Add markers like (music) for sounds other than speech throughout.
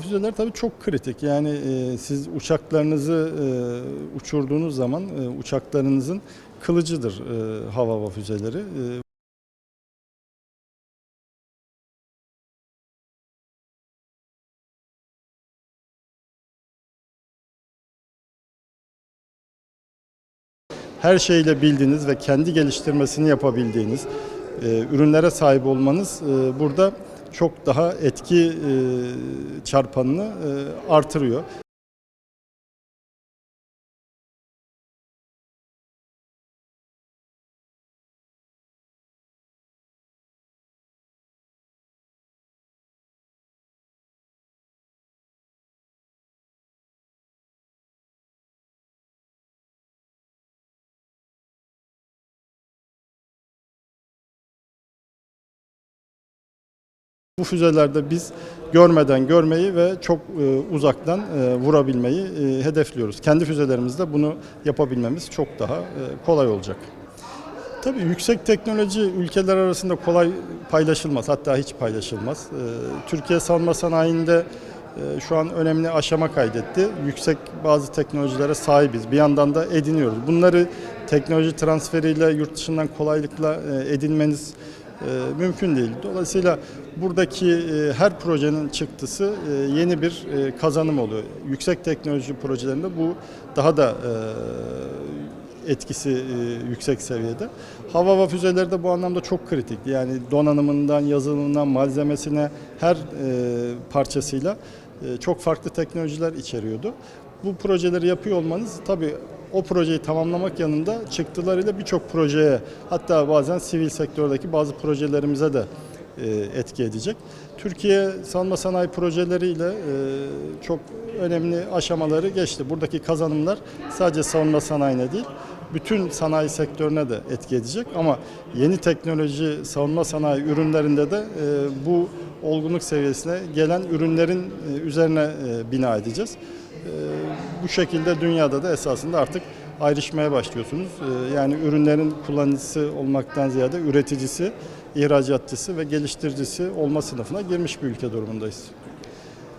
füzeler tabii çok kritik. Yani e, siz uçaklarınızı e, uçurduğunuz zaman e, uçaklarınızın kılıcıdır e, hava hava füzeleri. E, her şeyle bildiğiniz ve kendi geliştirmesini yapabildiğiniz e, ürünlere sahip olmanız e, burada çok daha etki çarpanını artırıyor. Bu füzelerde biz görmeden görmeyi ve çok e, uzaktan e, vurabilmeyi e, hedefliyoruz. Kendi füzelerimizde bunu yapabilmemiz çok daha e, kolay olacak. Tabii yüksek teknoloji ülkeler arasında kolay paylaşılmaz. Hatta hiç paylaşılmaz. E, Türkiye savunma sanayinde e, şu an önemli aşama kaydetti. Yüksek bazı teknolojilere sahibiz. Bir yandan da ediniyoruz. Bunları teknoloji transferiyle yurt dışından kolaylıkla e, edinmeniz mümkün değil. Dolayısıyla buradaki e, her projenin çıktısı e, yeni bir e, kazanım oluyor. Yüksek teknoloji projelerinde bu daha da e, etkisi e, yüksek seviyede. Hava hava füzeleri de bu anlamda çok kritikti. Yani donanımından, yazılımından, malzemesine her e, parçasıyla e, çok farklı teknolojiler içeriyordu. Bu projeleri yapıyor olmanız tabii o projeyi tamamlamak yanında çıktılarıyla birçok projeye hatta bazen sivil sektördeki bazı projelerimize de e, etki edecek. Türkiye savunma sanayi projeleriyle e, çok önemli aşamaları geçti. Buradaki kazanımlar sadece savunma sanayine değil, bütün sanayi sektörüne de etki edecek ama yeni teknoloji savunma sanayi ürünlerinde de e, bu olgunluk seviyesine gelen ürünlerin üzerine bina edeceğiz. E, bu şekilde dünyada da esasında artık ayrışmaya başlıyorsunuz. E, yani ürünlerin kullanıcısı olmaktan ziyade üreticisi, ihracatçısı ve geliştiricisi olma sınıfına girmiş bir ülke durumundayız.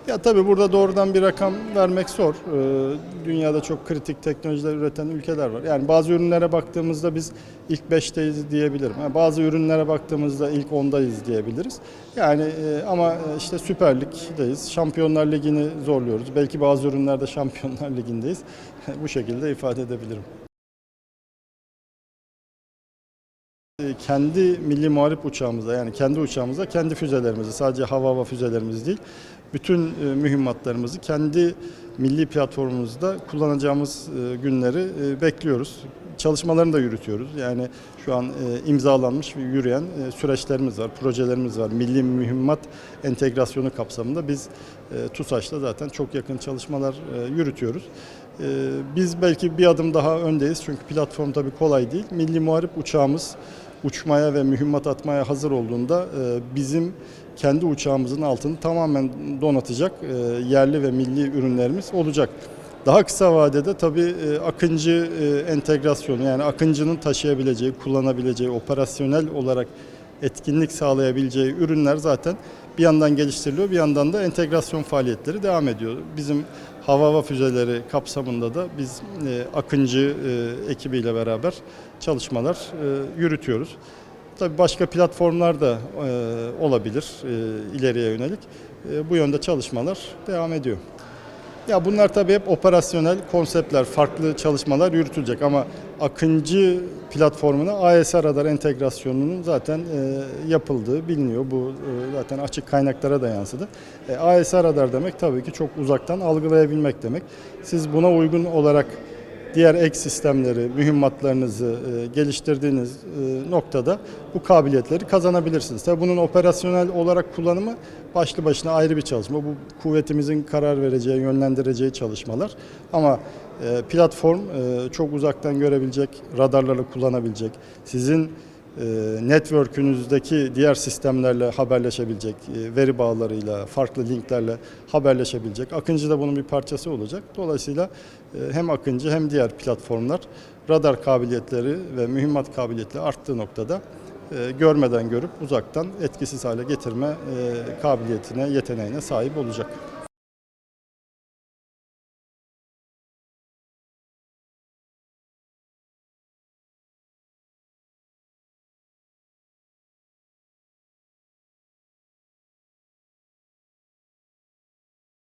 Ya tabii burada doğrudan bir rakam vermek zor. Ee, Dünyada çok kritik teknolojiler üreten ülkeler var. Yani bazı ürünlere baktığımızda biz ilk 5'teyiz diyebilirim. Yani bazı ürünlere baktığımızda ilk 10'dayız diyebiliriz. Yani e, ama işte Süper Lig'deyiz. Şampiyonlar Ligi'ni zorluyoruz. Belki bazı ürünlerde (laughs) Şampiyonlar Ligi'ndeyiz. Bu şekilde ifade edebilirim. Kendi milli muharip uçağımıza yani kendi uçağımıza kendi füzelerimizi sadece hava hava füzelerimiz değil bütün e, mühimmatlarımızı kendi milli platformumuzda kullanacağımız e, günleri e, bekliyoruz. Çalışmalarını da yürütüyoruz. Yani şu an e, imzalanmış ve yürüyen e, süreçlerimiz var, projelerimiz var. Milli mühimmat entegrasyonu kapsamında biz e, TUSAŞ'la zaten çok yakın çalışmalar e, yürütüyoruz. E, biz belki bir adım daha öndeyiz çünkü platform tabii kolay değil. Milli muharip uçağımız uçmaya ve mühimmat atmaya hazır olduğunda e, bizim kendi uçağımızın altını tamamen donatacak e, yerli ve milli ürünlerimiz olacak. Daha kısa vadede tabii e, Akıncı entegrasyonu yani Akıncı'nın taşıyabileceği, kullanabileceği, operasyonel olarak etkinlik sağlayabileceği ürünler zaten bir yandan geliştiriliyor, bir yandan da entegrasyon faaliyetleri devam ediyor. Bizim hava hava füzeleri kapsamında da biz e, Akıncı e, ekibiyle beraber çalışmalar e, yürütüyoruz. Tabii başka platformlar da e, olabilir e, ileriye yönelik. E, bu yönde çalışmalar devam ediyor. Ya bunlar tabii hep operasyonel konseptler, farklı çalışmalar yürütülecek ama Akıncı platformuna AES radar entegrasyonunun zaten e, yapıldığı biliniyor. Bu e, zaten açık kaynaklara da yansıdı. E, AES radar demek tabii ki çok uzaktan algılayabilmek demek. Siz buna uygun olarak diğer ek sistemleri, mühimmatlarınızı e, geliştirdiğiniz e, noktada bu kabiliyetleri kazanabilirsiniz. Tabii bunun operasyonel olarak kullanımı başlı başına ayrı bir çalışma. Bu kuvvetimizin karar vereceği, yönlendireceği çalışmalar. Ama e, platform çok uzaktan görebilecek, radarları kullanabilecek, sizin network'ünüzdeki diğer sistemlerle haberleşebilecek, e, veri bağlarıyla, farklı linklerle haberleşebilecek. Akıncı da bunun bir parçası olacak. Dolayısıyla e, hem Akıncı hem diğer platformlar radar kabiliyetleri ve mühimmat kabiliyetleri arttığı noktada e, görmeden görüp uzaktan etkisiz hale getirme kabiliyetine, yeteneğine sahip olacak.